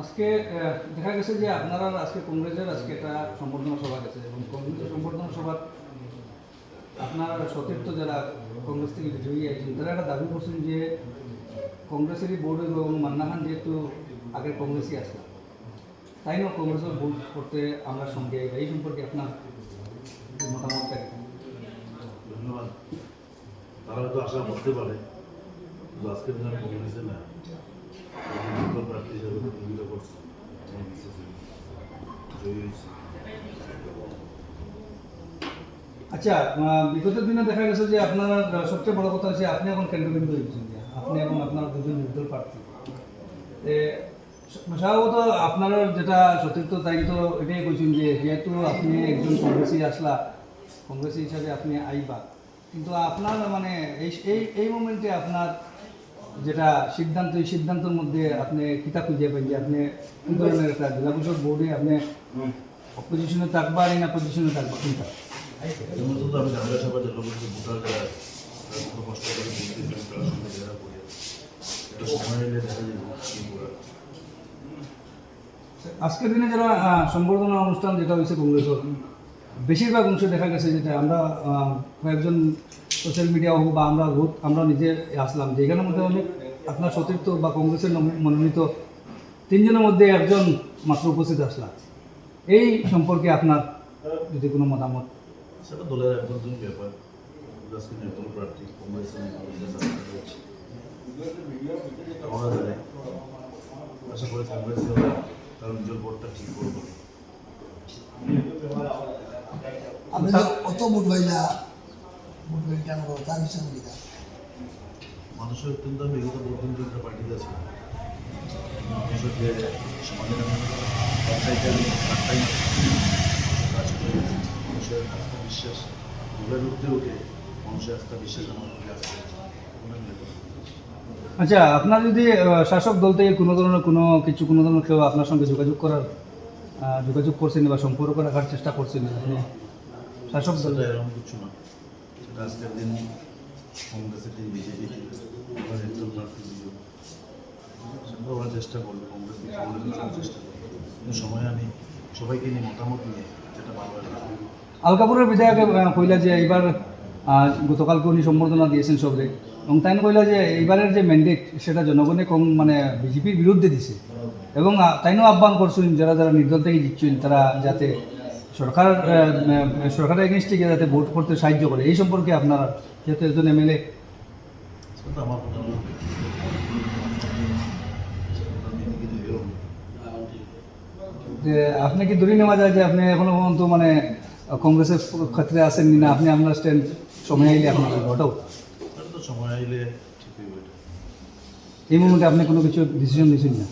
আজকে দেখা গেছে যে আপনারা আজকে কংগ্রেসের আজকে একটা সম্বর্ধনা সভা গেছে এবং কংগ্রেসের সম্বর্ধনা সভা আপনার সতীর্থ যারা কংগ্রেস থেকে বিজয়ী আছেন, তারা একটা দাবি করছেন যে কংগ্রেসেরই বোর্ড এবং মান্না খান যেহেতু আগে কংগ্রেসই আসলাম তাই না কংগ্রেসের ভোট করতে আমরা সঙ্গে এই সম্পর্কে আপনার মতামত? ধন্যবাদ। তারা হয়তো আশা করতে পারে আজকের দিনে কংগ্রেসে না আমি নির্দল প্রার্থী হিসাবে প্রতিযোগিতা করছি আমার বিশ্বাস জয়ী হয়েছি আচ্ছা বিগত দিনে দেখা গেছে যে আপনার সবচেয়ে বড় কথা হচ্ছে আপনি এখন কেন্দ্রবিন্দু হয়েছেন যে আপনি আপনার দুজন নির্দল প্রার্থী। আপনার যেটা সতীর্থ, তাই তো এটাই কইছেন যেহেতু আপনি একজন কংগ্রেসি আসলা, কংগ্রেসি হিসাবে আপনি আইবা। কিন্তু আপনার মানে এই এই মোমেন্টে আপনার যেটা সিদ্ধান্ত এই সিদ্ধান্তের মধ্যে আপনি কিতাব খুঁজে পাই যে আপনি কোন ধরনের একটা জেলা পরিষদ বোর্ডে আপনি অপোজিশনে থাকবা আর না পজিশনে থাকবা কোনটা? আজকের দিনে যারা সম্বর্ধনা অনুষ্ঠান যেটা হয়েছে কংগ্রেসের বেশিরভাগ অংশ দেখা গেছে যেটা আমরা কয়েকজন সোশ্যাল মিডিয়া হোক বা আমরা ভোট আমরা নিজে আসলাম যে এখানের মধ্যে অনেক আপনার সতীর্থ বা কংগ্রেসের মনোনীত তিনজনের মধ্যে একজন মাত্র উপস্থিত আসলাম। এই সম্পর্কে আপনার যদি কোনো মতামত। সেটা দলের একজন ব্যাপার। আশা করি কংগ্রেস তার নিজের ভোটটা ঠিক করবে। আপনি ভোট কেন করো তার হিসাবে লিখা মানুষের অত্যন্ত আমি আছি। মানুষের যে সমাজের পঞ্চায়েতে আমি পার্টটাইম কাজ করে মানুষের আস্থা বিশ্বাস উঠতে উঠে মানুষের আস্থা বিশ্বাস আমার মধ্যে আছে। আচ্ছা আপনার যদি শাসক দল থেকে কোনো ধরনের কোনো কিছু কোনো ধরনের কেউ আপনার সঙ্গে যোগাযোগ করার যোগাযোগ করছেন বা সম্পর্ক রাখার চেষ্টা করছেন আপনি শাসক দল। এরকম কিছু না। সেটা আজকের দিন কংগ্রেসের দিন বিজেপি ওরা চেষ্টা করবে কংগ্রেস চেষ্টা করবে। কিন্তু সময় আমি সবাইকে নিয়ে মতামত নিয়ে যেটা ভালো আলকাপুরের বিধায়কে কইলা যে এইবার গতকালকে উনি সম্বর্ধনা দিয়েছেন সবরে। এবং তাই কইলা যে এইবারের যে ম্যান্ডেট সেটা জনগণে কম মানে বিজেপির বিরুদ্ধে দিছে। এবং তাইনও আহ্বান করছেন যারা যারা নির্দল থেকে জিতছেন, তারা যাতে সরকার সরকারের এগেনস্টে গিয়ে যাতে ভোট করতে সাহায্য করে। এই সম্পর্কে আপনার যেহেতু একজন এমএলএ। যে আপনি কি ধরে নেওয়া যায় যে আপনি এখনও পর্যন্ত মানে কংগ্রেসের ক্ষেত্রে আছেন না আপনি আপনার স্ট্যান্ড সময় আইলে আপনার ওটাও সময় এলে ঠিক এই মুহূর্তে আপনি কোনো কিছু ডিসিশন নিয়েছেন না?